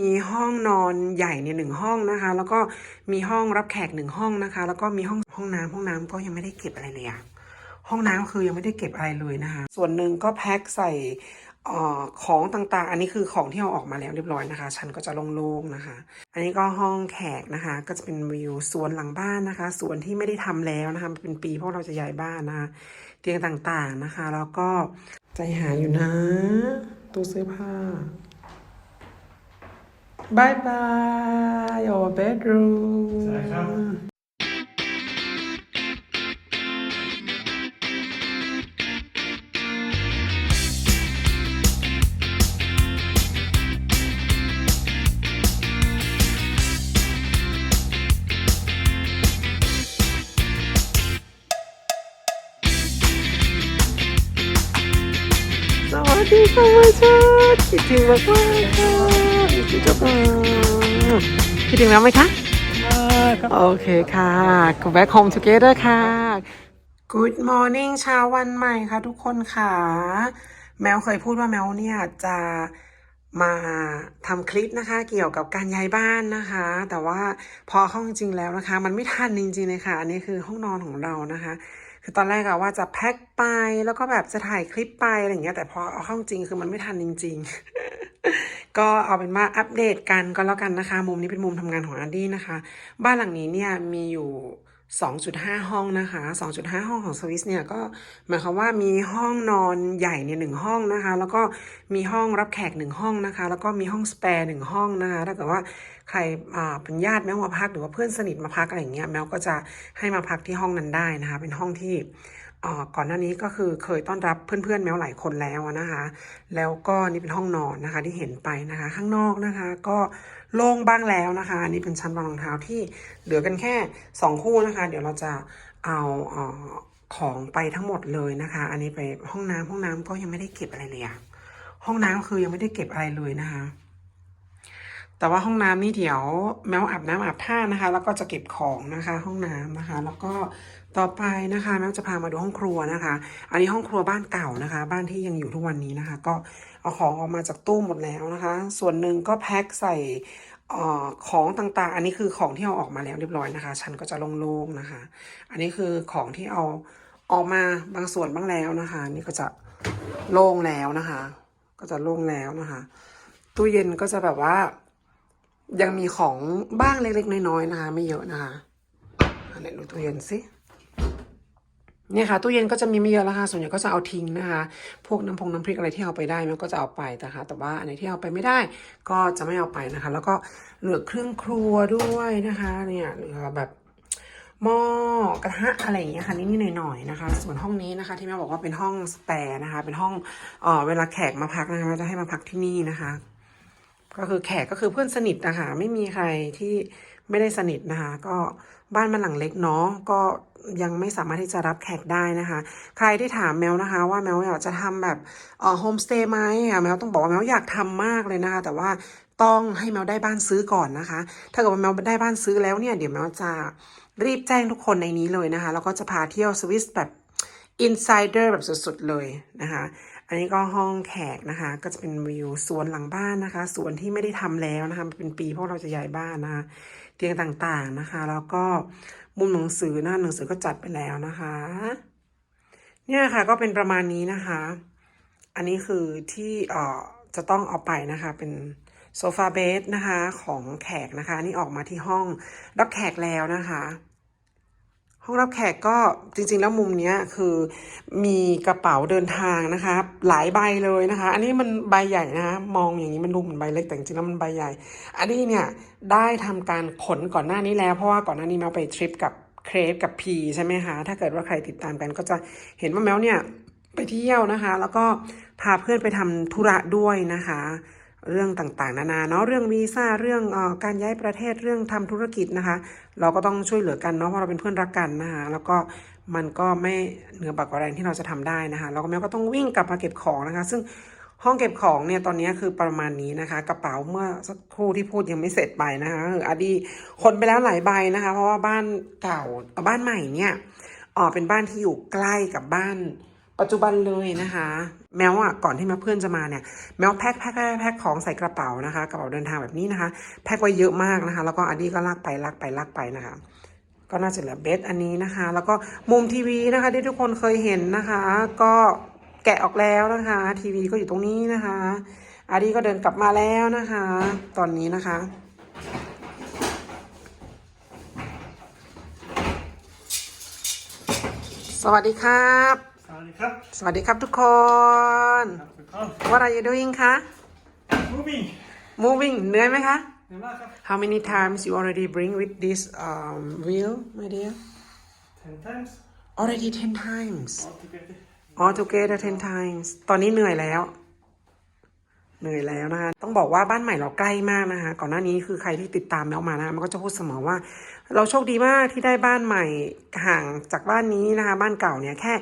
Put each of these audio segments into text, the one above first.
มีห้องนอนใหญ่เนี่ยหนึ่งห้องนะคะ แล้วก็มีห้องรับแขกหนึ่งห้องนะคะ แล้วก็มีห้องห้องน้ำห้องน้ำก็ยังไม่ได้เก็บอะไรเลยอะห้องน้ำคือยังไม่ได้เก็บอะไรเลยนะคะ ส่วนหนึ่งก็แพ็คใส่ออของต่างๆ อันนี้คือของที่เอาออกมาแล้วเรียบร้อยนะคะ ชั้นก็จะโล่งๆนะคะ อันนี้ก็ห้องแขกนะคะ ก็จะเป็นวิวสวนหลังบ้านนะคะ สวนที่ไม่ได้ทำแล้วนะคะ เป็นปีเพราะเราจะย้ายบ้านนะคะ เตียงต่างๆนะคะ แล้วก็ใจหายอยู่นะ ตู้เสื้อผ้า Bye bye your bedroom สวัสดีครับ สวัสดีค่ะมาชาคิดถึงมากมากๆค่ะ คิดถึงจังเลยคิดถึงแล้วไหมคะโอเคค่ะ go back home together ค่ะ Good morning เช้าวันใหม่ค่ะทุกคนค่ะ แมวเคยพูดว่าแมวเนี่ยจะมาทำคลิปนะคะ เกี่ยวกับการย้ายบ้านนะคะ แต่ว่าพอเข้าจริงๆแล้วนะคะ มันไม่ทันจริงๆเลยค่ะ อันนี้คือห้องนอนของเรานะคะ คือตอนแรกอะว่าจะแพ็คไปแล้วก็แบบจะถ่ายคลิปไปอะไรอย่างเงี้ย แต่พอเอาเข้าจริงคือมันไม่ทันจริง ๆ ก็เอาเป็นว่าอัปเดตกันก็แล้วกันนะคะ มุมนี้เป็นมุมทำงานของอาร์ดี้นะคะ บ้านหลังนี้เนี่ยมีอยู่ 2.5 ห้องนะคะ 2.5 ห้องของสวิสเนี่ยก็หมายความว่ามีห้องนอนใหญ่เนี่ยหนึ่งห้องนะคะ แล้วก็มีห้องรับแขกหนึ่งห้องนะคะ แล้วก็มีห้องสเปร์หนึ่งห้องนะคะ ถ้าเกิดว่าใครอ่าเป็นญาติแมวมาพักหรือว่าเพื่อนสนิทมาพักอะไรอย่างเงี้ยแมวก็จะให้มาพักที่ห้องนั้นได้นะคะ เป็นห้องที่ก่อนหน้านี้ก็คือเคยต้อนรับเพื่อนๆแมวหลายคนแล้วนะคะ แล้วก็นี่เป็นห้องนอนนะคะที่เห็นไปนะคะ ข้างนอกนะคะก็ โล่งบ้างแล้วนะคะ อันนี้เป็นชั้นวางรองเท้าที่เหลือกันแค่ 2 คู่นะคะ เดี๋ยวเราจะเอาออของไปทั้งหมดเลยนะคะ อันนี้ไปห้องน้ำห้องน้ำก็ยังไม่ได้เก็บอะไรเลยอะห้องน้ำคือยังไม่ได้เก็บอะไรเลยนะคะ แต่ว่าห้องน้ำนี่เดี๋ยวแมวอาบน้ำอาบท่านะคะ แล้วก็จะเก็บของนะคะ ห้องน้ำนะคะ แล้วก็ต่อไปนะคะแมวจะพามาดูห้องครัวนะคะ อันนี้ห้องครัวบ้านเก่านะคะ บ้านที่ยังอยู่ทุกวันนี้นะคะ ก็เอาของออกมาจากตู้หมดแล้วนะคะ ส่วนหนึ่งก็แพ็คใส่ออของต่างๆ อันนี้คือของที่เอาออกมาแล้วเรียบร้อยนะคะ ชั้นก็จะโล่งๆนะคะ อันนี้คือของที่เอาออกมาบางส่วนบ้างแล้วนะคะ นี่ก็จะโล่งแล้วนะคะ ก็จะโล่งแล้วนะคะ ตู้เย็นก็จะแบบว่า ยังมีของบ้างเล็กๆน้อยๆนะคะ ไม่เยอะนะคะไหนดูตู้เย็นสิเนี่ยค่ะตู้เย็นก็จะมีไม่เยอะแล้วค่ะส่วนใหญ่ก็จะเอาทิ้งนะคะ พวกน้ำพงน้ำพริกอะไรที่เอาไปได้มันก็จะเอาไปนะคะ แต่ว่าอันไหนที่เอาไปไม่ได้ ก็จะไม่เอาไปนะคะ แล้วก็เหลือเครื่องครัวด้วยนะคะ เนี่ยเหลือแบบหม้อกระทะอะไรอย่างเงี้ยค่ะนิดๆหน่อยๆนะคะ ส่วนห้องนี้นะคะ ที่แม่บอกว่าเป็นห้องสแปร์นะคะ เป็นห้องเออเวลาแขกมาพักนะคะจะให้มาพักที่นี่นะคะ ก็คือแขกก็คือเพื่อนสนิทนะคะไม่มีใครที่ไม่ได้สนิทนะคะ ก็บ้านมันหลังเล็กเนาะก็ยังไม่สามารถที่จะรับแขกได้นะคะ ใครที่ถามแมวนะคะ ว่าแมวอยากจะทำแบบเอ่อโฮมสเตย์ไหมอะแมวต้องบอกว่าแมวอยากทำมากเลยนะคะ แต่ว่าต้องให้แมวได้บ้านซื้อก่อนนะคะ ถ้าเกิดว่าแมวได้บ้านซื้อแล้วเนี่ยเดี๋ยวแมวจะรีบแจ้งทุกคนในนี้เลยนะคะแล้วก็จะพาเที่ยวสวิสแบบ insider แบบสุดๆเลยนะคะ อันนี้ก็ห้องแขกนะคะ ก็จะเป็นวิวสวนหลังบ้านนะคะสวนที่ไม่ได้ทำแล้วนะคะเป็นปีเพราะเราจะย้ายบ้านนะคะเตียงต่างๆนะคะ แล้วก็มุมหนังสือหน้าหนังสือก็จัดไปแล้วนะคะ เนี่ยค่ะก็เป็นประมาณนี้นะคะ อันนี้คือที่เอ่อจะต้องเอาไปนะคะเป็นโซฟาเบดนะคะของแขกนะคะนี่ออกมาที่ห้องรับแขกแล้วนะคะ ห้องรับแขกก็จริงๆแล้วมุมเนี้ยคือมีกระเป๋าเดินทางนะคะ หลายใบเลยนะคะ อันนี้มันใบใหญ่นะคะ มองอย่างนี้มันดูเหมือนใบเล็กแต่จริงๆแล้วมันใบใหญ่ อันนี้เนี่ยได้ทำการขนก่อนหน้านี้แล้ว เพราะว่าก่อนหน้านี้แมวไปทริปกับเครปกับพีใช่ไหมคะ ถ้าเกิดว่าใครติดตามกันก็จะเห็นว่าแมวเนี่ยไปเที่ยวนะคะ แล้วก็พาเพื่อนไปทำธุระด้วยนะคะ เรื่องต่างๆ นานาเนาะเรื่องวีซ่าเรื่องออการย้ายประเทศเรื่องทำธุรกิจนะคะ เราก็ต้องช่วยเหลือกันเนาะเพราะเราเป็นเพื่อนรักกันนะคะแล้วก็มันก็ไม่เหนือบักกว่าแรงที่เราจะทำได้นะคะแล้วก็แม่ก็ต้องวิ่งกลับมาเก็บของนะคะ ซึ่งห้องเก็บของเนี่ยตอนนี้คือประมาณนี้นะคะ กระเป๋าเมื่อสักครู่ที่พูดยังไม่เสร็จไปนะคะคืออดีคนไปแล้วหลายใบนะคะ เพราะว่าบ้านเก่าบ้านใหม่เนี่ยเออเป็นบ้านที่อยู่ใกล้กับบ้าน ปัจจุบันเลยนะคะ แม้ว่าก่อนที่ม่เพื่อนจะมาเนี่ย แมวแพ็คแพ็คแพ็คของใส่กระเป๋านะคะ กระเป๋าเดินทางแบบนี้นะคะ แพ็คไว้เยอะมากนะคะ แล้วก็อดีก็ลากไปลากไปลากไปนะคะ ก็น่าจะเหลือเบสอันนี้นะคะ แล้วก็มุมทีวีนะคะ ที่ทุกคนเคยเห็นนะคะ ก็แกะออกแล้วนะคะ ทีวีก็อยู่ตรงนี้นะคะอาดีก็เดินกลับมาแล้วนะคะ ตอนนี้นะคะ สวัสดีครับ วัสดีครับสวัสดีครับทุกคนครับทุกคน What are you doing คะ moving Moving เหนื่อยไหมคะ เห็นไหมครับ How many times you already bring with this um, wheel my dear ten times already 10 times altogether all together 10 times ตอนนี้เหนื่อยแล้วเหนื่อยแล้วนะคะต้องบอกว่าบ้านใหม่เราใกล้มากนะคะก่อนหน้านี้คือใครที่ติดตามแมวมานะคะมันก็จะพูดเสมอว่า เราโชคดีมากที่ได้บ้านใหม่ห่างจากบ้านนี้นะคะ บ้านเก่าเนี่ยแค่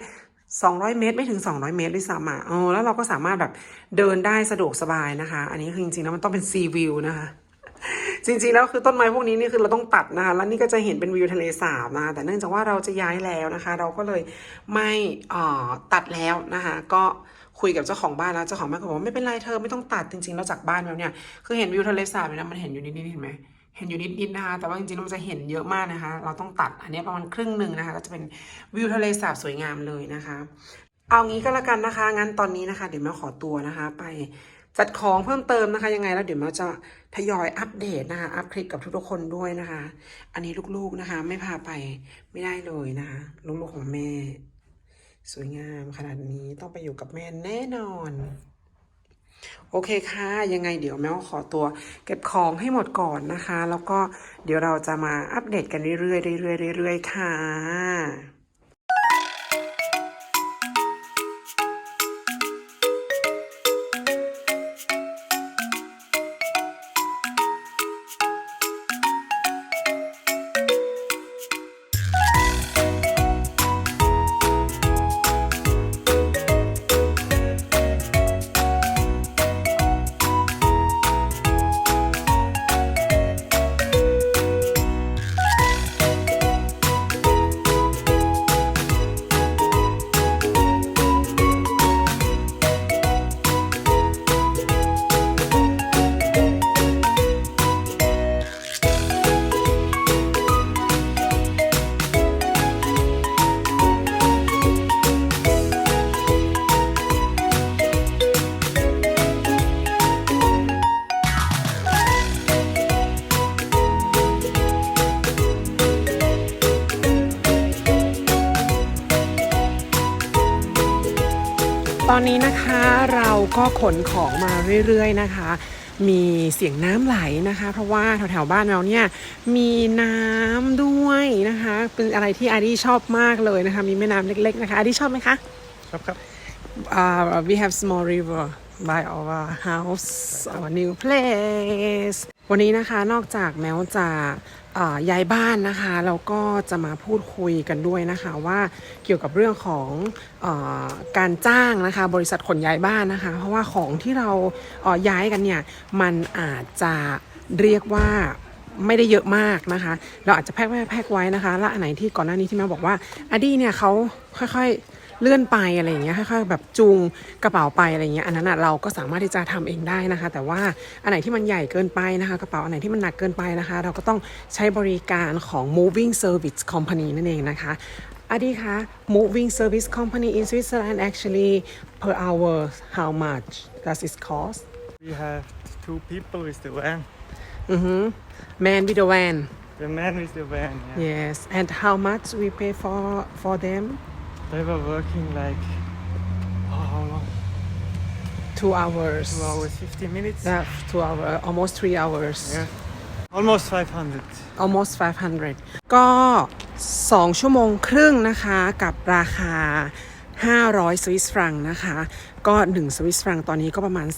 200 เมตร ไม่ถึง 200 เมตรด้วยซ้ำอะเออแล้วเราก็สามารถแบบเดินได้สะดวกสบายนะคะ อันนี้คือจริงๆแล้วมันต้องเป็นซีวิวนะคะ จริงๆแล้วคือต้นไม้พวกนี้นี่คือเราต้องตัดนะคะ แล้วนี่ก็จะเห็นเป็นวิวทะเลสาบนะคะแต่เนื่องจากว่าเราจะย้ายแล้วนะคะ เราก็เลยไม่ตัดแล้วนะคะ ก็คุยกับเจ้าของบ้านแล้วเจ้าของบ้านก็บอกว่าไม่เป็นไรเธอไม่ต้องตัดจริงๆแล้วจากบ้านแล้วเนี่ยคือเห็นวิวทะเลสาบเลยนะมันเห็นอยู่นิดๆเห็นไหม เห็นอยู่นิดๆนะคะ แต่ว่าจริงๆมันจะเห็นเยอะมากนะคะ เราต้องตัดอันนี้ประมาณครึ่งหนึ่งนะคะ ก็จะเป็นวิวทะเลสาบสวยงามเลยนะคะ เอางี้ก็แล้วกันนะคะ งั้นตอนนี้นะคะ เดี๋ยวมวขอตัวนะคะ ไปจัดของเพิ่มเติมนะคะ ยังไงแล้วเดี๋ยวแมวจะทยอยอัปเดตนะคะ อัปคลิปกับทุกๆคนด้วยนะคะ อันนี้ลูกๆนะคะ ไม่พาไปไม่ได้เลยนะคะลูกๆของแม่ สวยงามขนาดนี้ต้องไปอยู่กับแม่แน่นอน โอเคค่ะ ยังไงเดี๋ยวแมวขอตัวเก็บของให้หมดก่อนนะคะ แล้วก็เดี๋ยวเราจะมาอัปเดตกันเรื่อยๆเรื่อยๆเรื่อยๆค่ะ ขนของมาเรื่อยๆนะคะ มีเสียงน้ำไหลนะคะ เพราะว่าแถวๆบ้านเราเนี่ยมีน้ำด้วยนะคะ เป็นอะไรที่อารีชอบมากเลยนะคะ มีแม่น้ำเล็กๆนะคะอารีชอบไหมคะครับครับ uh, we have small river by our house our new place วันนี้นะคะนอกจากแม้วจะเอ่อ ย้ายบ้านนะคะเราก็จะมาพูดคุยกันด้วยนะคะว่าเกี่ยวกับเรื่องของอการจ้างนะคะ บริษัทขนย้ายบ้านนะคะ เพราะว่าของที่เราเย้ายกันเนี่ยมันอาจจะเรียกว่าไม่ได้เยอะมากนะคะ เราอาจจะแพ็คไว้แพ็คไว้นะคะและอันไหนที่ก่อนหน้านี้ที่แม่บอกว่าอดีเนี่ยเขาค่อยๆ เลื่อนไปอะไรอย่างเงี้ยค่อยๆแบบจูงกระเป๋าไปอะไรอย่างเงี้ยอันนั้นอะเราก็สามารถที่จะทำเองได้นะคะ แต่ว่าอันไหนที่มันใหญ่เกินไปนะคะ กระเป๋าอันไหนที่มันหนักเกินไปนะคะ เราก็ต้องใช้บริการของ moving service company นั่นเองนะคะอดีคะ moving service company in Switzerland actually per hour how much does it cost we have two people with the van อือฮึ man with the van the man with the van yeah. yes and how much we pay for for them they were working like oh, how long two hours two hours 50 minutes yeah two hour almost three hours yeah almost 500 almost 500 ก็ 2 ชั่วโมงครึ่งนะคะ กับราคา 500 สวิสฟรังนะคะ ก็ 1 สวิสฟรังตอนนี้ก็ประมาณ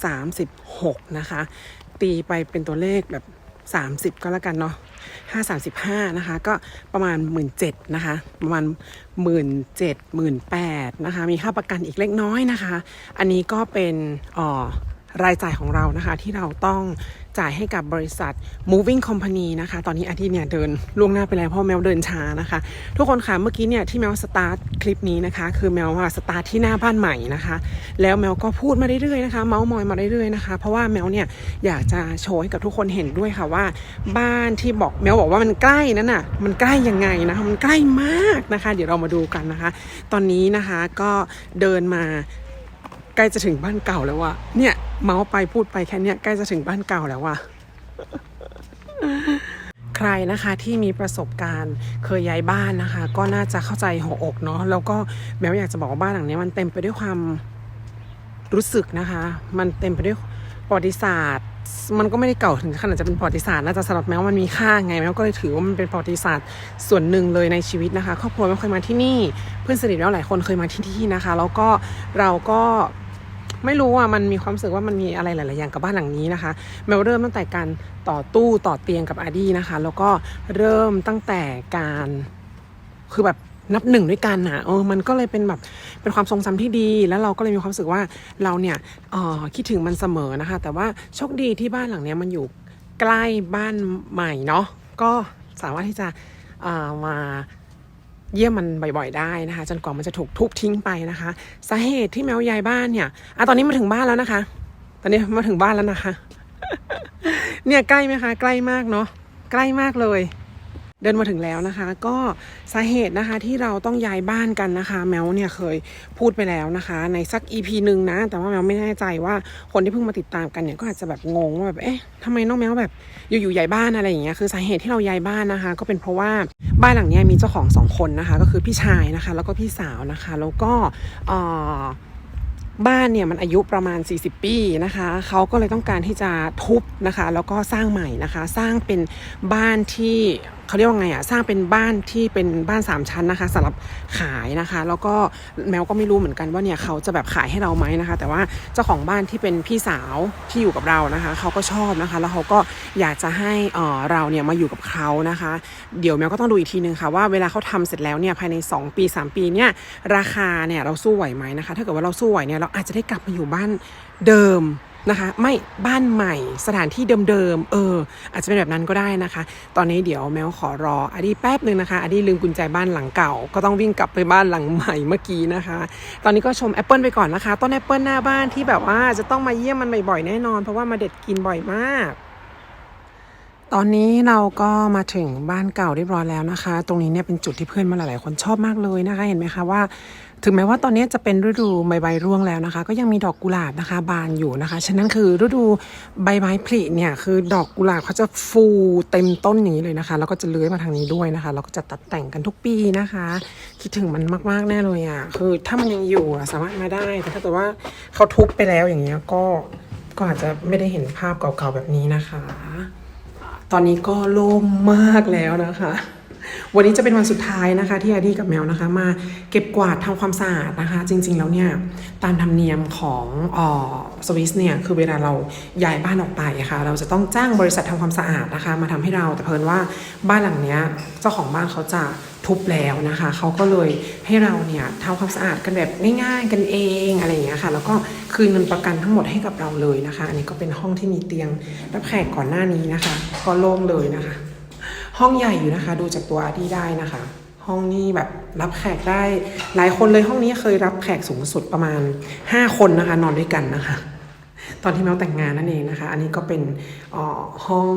36 นะคะ ตีไปเป็นตัวเลขแบบ 30 ก็แล้วกันเนาะ 5 35 นะคะ ก็ประมาณ 17,000นะคะ ประมาณ 17,000 1 8นะคะ มีค่าประกันอีกเล็กน้อยนะคะ อันนี้ก็เป็นอ่อ รายจ่ายของเรานะคะที่เราต้องจ่ายให้กับบริษัท moving company นะคะ ตอนนี้อาทิตย์เนี่ยเดินล่วงหน้าไปแล้วเพราะแมวเดินช้านะคะ ทุกคนค่ะเมื่อกี้เนี่ยที่แมวสตาร์ทคลิปนี้นะคะ คือแมวว่าสตาร์ทที่หน้าบ้านใหม่นะคะ แล้วแมวก็พูดมาเรื่อยๆนะคะเมาส์มอยมาเรื่อยๆนะคะ เพราะว่าแมวเนี่ยอยากจะโชว์ให้กับทุกคนเห็นด้วยค่ะว่า บ้านที่บอกแมวบอกว่ามันใกล้นั่นน่ะมันใกล้ยังไงนะคะมันใกล้มากนะคะ เดี๋ยวเรามาดูกันนะคะ ตอนนี้นะคะก็เดินมา ล้จะถึงบ้านเก่าแล้วว่ะเนี่ย เมาส์ไปพูดไปแค่เนี้ยใกล้จะถึงบ้านเก่าแล้วว่ะใครนะคะที่มีประสบการณ์เคยย้ายบ้านนะคะ ก็น่าจะเข้าใจหัวอกเนาะแล้วก็แมวอยากจะบอกว่าบ้านหลังนี้มันเต็มไปด้วยความรู้สึกนะคะ มันเต็มไปด้วยประวัติศาสตร์ มันก็ไม่ได้เก่าถึงขนาดจะเป็นประวัติศาสตร์น่าจะสำหรับแมวมันมีค่าไงแมวก็เลยถือว่ามันเป็นประวัติศาสตร์ส่วนหนึ่งเลยในชีวิตนะคะ ครอบครัวแมวเคยมาที่นี่ เพื่อนสนิทแมวหลายคนเคยมาที่นี่นะคะ แล้วก็เราก็ ไม่รู้อะมันมีความรู้สึกว่ามันมีอะไรหลาย ๆ อย่างกับบ้านหลังนี้นะคะแมวเริ่มตั้งแต่การต่อตู้ต่อเตียงกับอาร์ดี้นะคะ แล้วก็เริ่มตั้งแต่การคือแบบนับหนึ่งด้วยกันนะเออมันก็เลยเป็นแบบเป็นความทรงจำที่ดี แล้วเราก็เลยมีความรู้สึกว่าเราเนี่ยออคิดถึงมันเสมอนะคะ แต่ว่าโชคดีที่บ้านหลังเนี้ยมันอยู่ใกล้บ้านใหม่เนาะก็สามารถที่จะออมา เยี่ยมมันบ่อยๆได้นะคะ จนกว่ามันจะถูกทุบทิ้งไปนะคะ สาเหตุที่แมวย้ายบ้านเนี่ยอะตอนนี้มาถึงบ้านแล้วนะคะ ตอนนี้มาถึงบ้านแล้วนะคะ เนี่ยใกล้ไหมคะ ใกล้มากเนาะใกล้มากเลย เดินมาถึงแล้วนะคะ ก็สาเหตุนะคะที่เราต้องย้ายบ้านกันนะคะ แมวเนี่ยเคยพูดไปแล้วนะคะ ในสัก EP หนึ่งนะ แต่ว่าแมวไม่แน่ใจว่าคนที่เพิ่งมาติดตามกันเนี่ยก็อาจจะแบบงงว่าแบบเอ๊ะทำไมน้องแมวแบบอยู่ๆย้ายบ้านอะไรอย่างเงี้ยคือสาเหตุที่เราย้ายบ้านนะคะ ก็เป็นเพราะว่าบ้านหลังนี้มีเจ้าของสองคนนะคะ ก็คือพี่ชายนะคะ แล้วก็พี่สาวนะคะ แล้วก็เอ่อ บ้านเนี่ยมันอายุประมาณ 40 ปีนะคะเขาก็เลยต้องการที่จะทุบนะคะแล้วก็สร้างใหม่นะคะ สร้างเป็นบ้านที่เขาเรียกว่าไงอะสร้างเป็นบ้านที่เป็นบ้านสามชั้นนะคะสำหรับขายนะคะ แล้วก็แมวก็ไม่รู้เหมือนกันว่าเนี่ยเขาจะแบบขายให้เราไหมนะคะ แต่ว่าเจ้าของบ้านที่เป็นพี่สาวที่อยู่กับเรานะคะเขาก็ชอบนะคะ แล้วเขาก็อยากจะให้เอ่อเราเนี่ยมาอยู่กับเขานะคะ เดี๋ยวแมวก็ต้องดูอีกทีนึงค่ะว่าเวลาเขาทำเสร็จแล้วเนี่ยภายใน 2 ปี 3 ปีเนี่ยราคาเนี่ยเราสู้ไหวไหมนะคะ ถ้าเกิดว่าเราสู้ไหวเนี่ยเราอาจจะได้กลับมาอยู่บ้านเดิมนะคะ ไม่บ้านใหม่สถานที่เดิมๆเออ อาจจะเป็นแบบนั้นก็ได้นะคะ ตอนนี้เดี๋ยวแมวขอรออดีแป๊บหนึ่งนะคะอดีลืมกุญแจบ้านหลังเก่า ก็ต้องวิ่งกลับไปบ้านหลังใหม่เมื่อกี้นะคะ ตอนนี้ก็ชมแอปเปิลไปก่อนนะคะต้นแอปเปิลหน้าบ้านที่แบบว่าจะต้องมาเยี่ยมมันบ่อยๆแน่นอน เพราะว่ามาเด็ดกินบ่อยมาก ตอนนี้เราก็มาถึงบ้านเก่าเรียบร้อยแล้วนะคะ ตรงนี้เนี่ยเป็นจุดที่เพื่อนมาหลาย ๆ คนชอบมากเลยนะคะ เห็นไหมคะว่า ถึงแม้ว่าตอนนี้จะเป็นฤดูใบไม้ร่วงแล้วนะคะ ก็ยังมีดอกกุหลาบนะคะ บานอยู่นะคะ ฉะนั้นคือฤดูใบไม้ผลิเนี่ยคือดอกกุหลาบเขาจะฟูเต็มต้นอย่างนี้เลยนะคะ แล้วก็จะเลื้อยมาทางนี้ด้วยนะคะแล้วก็จะตัดแต่งกันทุกปีนะคะ คิดถึงมันมาก ๆ แน่เลยอะ คือถ้ามันยังอยู่อะสามารถมาได้ แต่ถ้าเกิดว่าเขาทุบไปแล้วอย่างเงี้ยก็ ก็อาจจะไม่ได้เห็นภาพเก่า ๆ แบบนี้นะคะ ตอนนี้ก็โล่งมากแล้วนะคะ วันนี้จะเป็นวันสุดท้ายนะคะ ที่อาดี้กับแมวนะคะ มาเก็บกวาดทำความสะอาดนะคะ จริง ๆ แล้วเนี่ยตามธรรมเนียมของออสวิสเนี่ยคือเวลาเราย้ายบ้านออกไปะค่ะ เราจะต้องจ้างบริษัททำความสะอาดนะคะ มาทำให้เราแต่เพิ่นว่าบ้านหลังเนี้ยเจ้าของบ้านเขาจะ ทุบแล้วนะคะเขาก็เลยให้เราเนี่ยทำความสะอาดกันแบบง่ายๆกันเองอะไรอย่างเงี้ยค่ะ แล้วก็คืนเงินประกันทั้งหมดให้กับเราเลยนะคะ อันนี้ก็เป็นห้องที่มีเตียงรับแขกก่อนหน้านี้นะคะ ก็โล่งเลยนะคะ ห้องใหญ่อยู่นะคะ ดูจากตัวอาร์ดี้ได้นะคะ ห้องนี้แบบรับแขกได้ หลายคนเลยห้องนี้เคยรับแขกสูงสุดประมาณ 5 คนนะคะ นอนด้วยกันนะคะ ตอนที่แมวแต่งงานนั่นเองนะคะ อันนี้ก็เป็นอ่อห้อง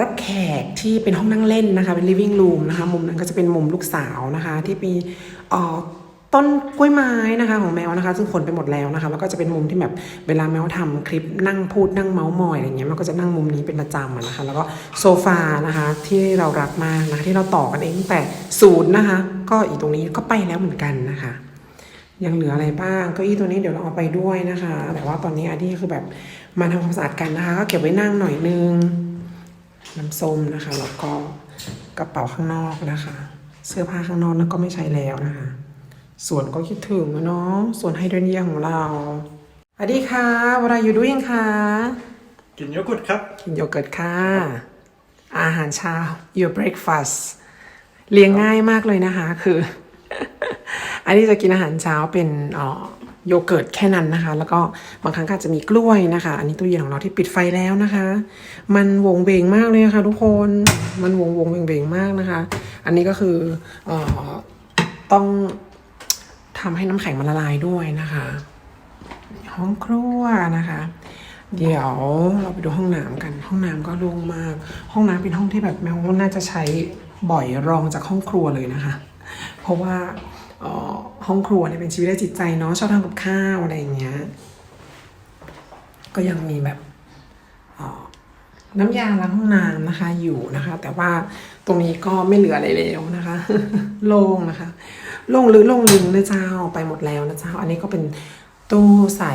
รับแขกที่เป็นห้องนั่งเล่นนะคะ เป็น living room นะคะ มุมนั้นก็จะเป็นมุมลูกสาวนะคะ ที่มีต้นกล้วยไม้นะคะ ของแมวนะคะ ซึ่งขนไปหมดแล้วนะคะ แล้วก็จะเป็นมุมที่แบบเวลาแมวทำคลิปนั่งพูดนั่งเมาส์มอยอะไรเงี้ยมันก็จะนั่งมุมนี้เป็นประจำนะคะ แล้วก็โซฟานะคะที่เรารักมากนะคะที่เราต่อกันเองตั้งแต่ศูนย์นะคะ ก็อีกตรงนี้ก็ไปแล้วเหมือนกันนะคะยังเหลืออะไรบ้างเก้าอี้ตัวนี้เดี๋ยวเราเอาไปด้วยนะคะ แต่ว่าตอนนี้อาดี้คือแบบมาทำความสะอาดกันนะคะ ก็เก็บไว้นั่งหน่อยนึง ส้มนะคะ แล้วก็กระเป๋าข้างนอกนะคะ เสื้อผ้าข้างนอกนั้นก็ไม่ใช้แล้วนะคะ ส่วนก็คิดถึงอะเนาะส่วนไฮเดรเนียของเราอาดี้ค่ะ what are you doing คะกินโยเกิร์ตครับ กินโยเกิร์ตค่ะ อาหารเช้า your breakfast เลี้ยงง่ายมากเลยนะคะคือ อันนี้จะกินอาหารเช้าเป็นเอ่อ โยเกิร์ตแค่นั้นนะคะ แล้วก็บางครั้งก็อาจจะมีกล้วยนะคะ อันนี้ตู้เย็นของเราที่ปิดไฟแล้วนะคะ มันวงเวงมากเลยค่ะทุกคนมันวงวงเวงเวงมากนะคะ อันนี้ก็คือเออต้องทำให้น้ำแข็งมันละลายด้วยนะคะ ห้องครัวนะคะ เดี๋ยวเราไปดูห้องน้ำกัน ห้องน้ำก็โล่งมาก ห้องน้ำเป็นห้องที่แบบแมวน่าจะใช้บ่อยรองจากห้องครัวเลยนะคะ เพราะว่า ห้องครัวเนี่ยเป็นชีวิตและจิตใจเนาะชอบทำกับข้าวอะไรอย่างเงี้ยก็ยังมีแบบน้ำยาล้างห้องน้ำนะคะอยู่นะคะ แต่ว่าตรงนี้ก็ไม่เหลืออะไรแล้วนะคะ โล่งนะคะ โล่งหรือโล่งลึงนะเจ้าไปหมดแล้วนะเจ้าอันนี้ก็เป็นตู้ใส่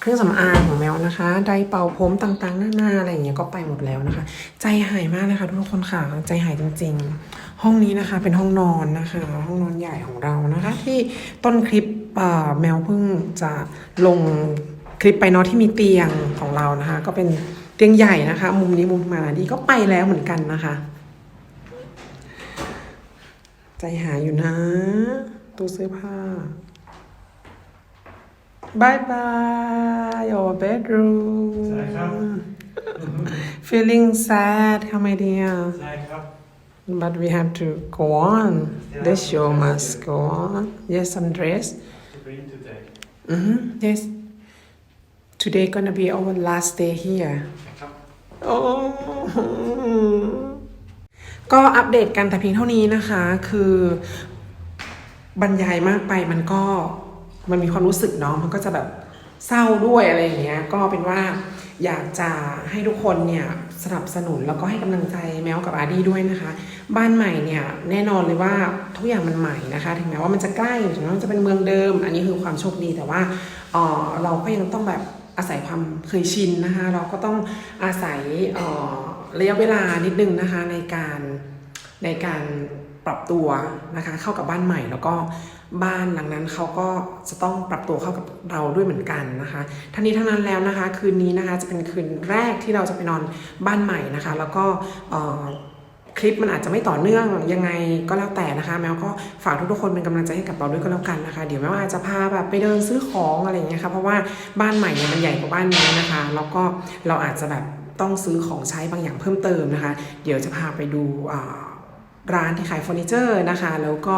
เครื่องสำอางของแมวนะคะไดเป่าผมต่างๆ หน้าๆอะไรอย่างเงี้ยก็ไปหมดแล้วนะคะ ใจหายมากเลยค่ะทุกคนค่ะ ใจหายจริง ๆ ห้องนี้นะคะเป็นห้องนอนนะคะ ห้องนอนใหญ่ของเรานะคะ ที่ต้นคลิปเอ่อแมวเพิ่งจะลงคลิปไปเนาะที่มีเตียงของเรานะคะ ก็เป็นเตียงใหญ่นะคะ มุมนี้มุมมาดีก็ไปแล้วเหมือนกันนะคะ ใจหายอยู่นะตู้เสื้อผ้าบายบาย your bedroom ใช่ครับ feeling sad ค่ะ my dear ใช่ครับ but we have to go on the show must go on yes Andres to bring today mm-hmm. yes today gonna be our last day here ครับโอ้ก็อัปเดตกันแต่เพียงเท่านี้นะคะ คือบรรยายมากไปมันก็มันมีความรู้สึกเนาะมันก็จะแบบเศร้าด้วยอะไรอย่างเงี้ย ก็เป็นว่าอยากจะให้ทุกคนเนี่ย สนับสนุนแล้วก็ให้กำลังใจแมวกับอาร์ดี้ด้วยนะคะ บ้านใหม่เนี่ยแน่นอนเลยว่าทุกอย่างมันใหม่นะคะ ถึงแม้ว่ามันจะใกล้ถึงแม้ว่ามันจะเป็นเมืองเดิม อันนี้คือความโชคดีแต่ว่าเออเราก็ยังต้องแบบอาศัยความเคยชินนะคะ เราก็ต้องอาศัยเออระยะเวลานิดนึงนะคะในการในการ ปรับตัวนะคะเข้ากับบ้านใหม่ แล้วก็บ้านหลังนั้นเขาก็จะต้องปรับตัวเข้ากับเราด้วยเหมือนกันนะคะทั้งนี้ทั้งนั้นแล้วนะคะ คืนนี้นะคะจะเป็นคืนแรกที่เราจะไปนอนบ้านใหม่นะคะ แล้วก็คลิปมันอาจจะไม่ต่อเนื่องยังไงก็แล้วแต่นะคะ แมวก็ฝากทุกๆคนเป็นกำลังใจให้กับเราด้วยก็แล้วกันนะคะ เดี๋ยวแมวอาจจะพาแบบไปเดินซื้อของอะไรอย่างเงี้ยค่ะเพราะว่าบ้านใหม่เนี่ยมันใหญ่กว่าบ้านนี้นะคะ แล้วก็เราอาจจะแบบต้องซื้อของใช้บางอย่างเพิ่มเติมนะคะ เดี๋ยวจะพาไปดูอ่า ร้านที่ขายเฟอร์นิเจอร์นะคะ แล้วก็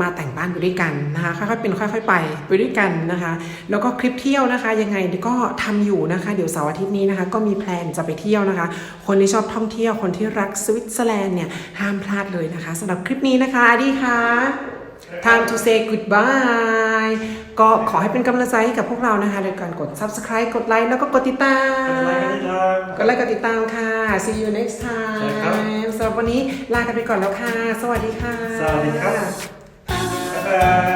มาแต่งบ้านไปด้วยกันนะคะ ค่อยๆเป็นค่อย ๆ ไปไปด้วยกันนะคะ แล้วก็คลิปเที่ยวนะคะ ยังไงก็ทำอยู่นะคะ เดี๋ยวเสาร์อาทิตย์นี้นะคะ ก็มีแพลนจะไปเที่ยวนะคะ คนที่ชอบท่องเที่ยวคนที่รักสวิตเซอร์แลนด์เนี่ยห้ามพลาดเลยนะคะสำหรับคลิปนี้นะคะอดีค่ะ time to say goodbye ก็ขอให้เป็นกำลังใจให้กับพวกเรานะคะโดยการกด subscribe กดไลค์แล้วก็กดติดตามอะไรกันดีครับกดไลค์กดติดตามค่ะ see you next ใช่ครับ time สำหรับวันนี้ลากันไปก่อนแล้วค่ะ สวัสดีค่ะ สวัสดีครับบ๊ายบาย